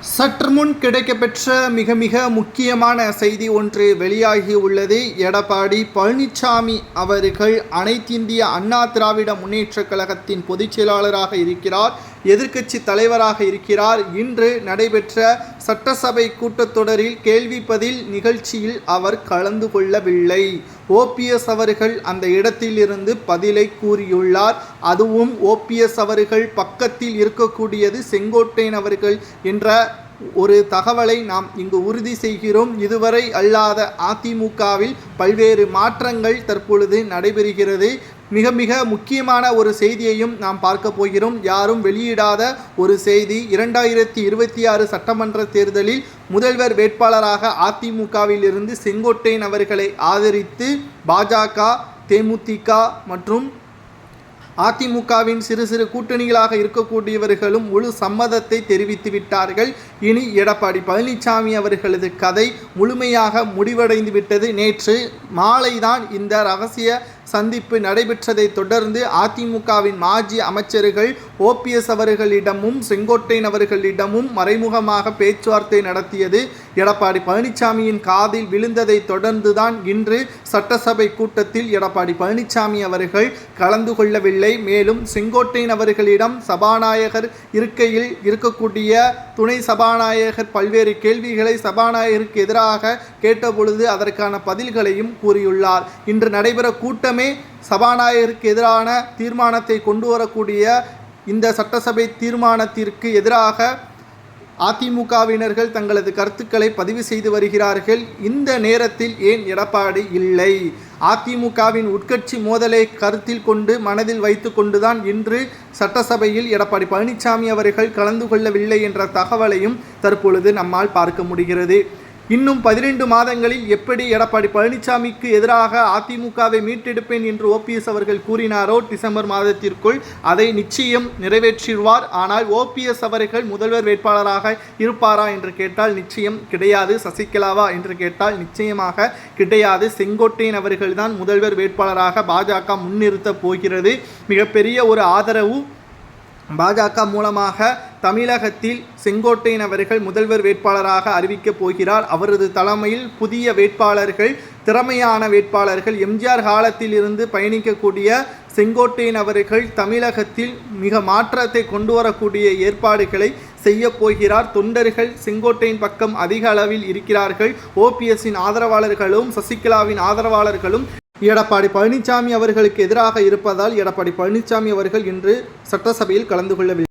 சற்று முன் கிடைக்கப்பெற்ற மிக மிக முக்கியமான செய்தி ஒன்று வெளியாகி உள்ளது. எடப்பாடி பழனிசாமி அவர்கள் அனைத்திந்திய அண்ணா திராவிட முன்னேற்றக் கழகத்தின் பொதுச் செயலாளராக இருக்கிறார். எதிர்க்கட்சி தலைவராக இருக்கிறார். இன்று நடைபெற்ற சட்டசபை கூட்டத்தொடரில் கேள்வி பதில் நிகழ்ச்சியில் அவர் கலந்து கொள்ளவில்லை. ஓபிஎஸ் அவர்கள் அந்த இடத்திலிருந்து பதிலை கூறியுள்ளார். அதுவும் ஓபிஎஸ் அவர்கள் பக்கத்தில் இருக்கக்கூடியது செங்கோட்டையன் அவர்கள் என்ற ஒரு தகவலை நாம் இங்கு உறுதி செய்கிறோம். இதுவரை அல்லாத அதிமுகவில் பல்வேறு மாற்றங்கள் தற்பொழுது நடைபெறுகிறது. மிக மிக முக்கியமான ஒரு செய்தியையும் நாம் பார்க்க போகிறோம். யாரும் வெளியிடாத ஒரு செய்தி. இரண்டாயிரத்தி இருபத்தி ஆறு சட்டமன்ற தேர்தலில் முதல்வர் வேட்பாளராக அதிமுகவிலிருந்து செங்கோட்டையன் அவர்களை ஆதரித்து பாஜக தேமுதிக மற்றும் அதிமுகவின் சிறு சிறு கூட்டணிகளாக இருக்கக்கூடியவர்களும் முழு சம்மதத்தை தெரிவித்து விட்டார்கள். இனி எடப்பாடி பழனிசாமி அவர்களது கதை முழுமையாக முடிவடைந்து விட்டது. நேற்று மாலைதான் இந்த ரகசிய சந்திப்பு நடைபெற்றதை தொடர்ந்து அதிமுகவின் மாஜி அமைச்சர்கள் ஓபிஎஸ் அவர்களிடமும் செங்கோட்டையன் அவர்களிடமும் மறைமுகமாக பேச்சுவார்த்தை நடத்தியது. எடப்பாடி பழனிசாமியின் காதில் விழுந்ததை தொடர்ந்துதான் இன்று சட்டசபை கூட்டத்தில் எடப்பாடி பழனிசாமி அவர்கள் கலந்து கொள்ளவில்லை. மேலும் செங்கோட்டையன் அவர்களிடம் சபாநாயகர் இருக்கையில் இருக்கக்கூடிய துணை சபாநாயகர் பல்வேறு கேள்விகளை சபாநாயகருக்கு எதிராக கேட்டபொழுது அதற்கான பதில்களையும் கூறியுள்ளார். இன்று நடைபெற கூட்டம் சபாநாயகருக்கு எதிரான தீர்மானத்தை கொண்டு வரக்கூடிய இந்த சட்டசபை தீர்மானத்திற்கு எதிராக அதிமுகவினர்கள் தங்களது கருத்துக்களை பதிவு செய்து வருகிறார்கள். இந்த நேரத்தில் ஏன் எடப்பாடி இல்லை? அதிமுகவின் உட்கட்சி மோதலை கருத்தில் கொண்டு மனதில் வைத்து கொண்டுதான் இன்று சட்டசபையில் எடப்பாடி பழனிசாமி அவர்கள் கலந்து கொள்ளவில்லை என்ற தகவலையும் தற்பொழுது நம்மால் பார்க்க முடிகிறது. இன்னும் பதினெண்டு மாதங்களில் எப்படி எடப்பாடி பழனிசாமிக்கு எதிராக அதிமுகவை மீட்டெடுப்பேன் என்று ஓபிஎஸ் அவர்கள் கூறினாரோ டிசம்பர் மாதத்திற்குள் அதை நிச்சயம் நிறைவேற்றிடுவார். ஆனால் ஓபிஎஸ் அவர்கள் முதல்வர் வேட்பாளராக இருப்பாரா என்று கேட்டால் நிச்சயம் கிடையாது. சசிகலாவா என்று கேட்டால் நிச்சயமாக கிடையாது. செங்கோட்டையன் அவர்கள்தான் முதல்வர் வேட்பாளராக பாஜக முன்னிறுத்தப் போகிறது. மிகப்பெரிய ஒரு ஆதரவு பாஜக மூலமாக தமிழகத்தில் செங்கோட்டையன் அவர்கள் முதல்வர் வேட்பாளராக அறிவிக்கப் போகிறார். அவரது தலைமையில் புதிய வேட்பாளர்கள் திறமையான வேட்பாளர்கள் எம்ஜிஆர் காலத்தில் இருந்து பயணிக்கக்கூடிய செங்கோட்டையன் அவர்கள் தமிழகத்தில் மிக மாற்றத்தை கொண்டு வரக்கூடிய ஏற்பாடுகளை செய்ய போகிறார். தொண்டர்கள் செங்கோட்டையின் பக்கம் அதிக அளவில் இருக்கிறார்கள். ஓபிஎஸ்ஸின் ஆதரவாளர்களும் சசிகலாவின் ஆதரவாளர்களும் எடப்பாடி பழனிசாமி அவர்களுக்கு எதிராக இருப்பதால் எடப்பாடி பழனிசாமி அவர்கள் இன்று சட்டசபையில் கலந்து கொள்ளவில்லை.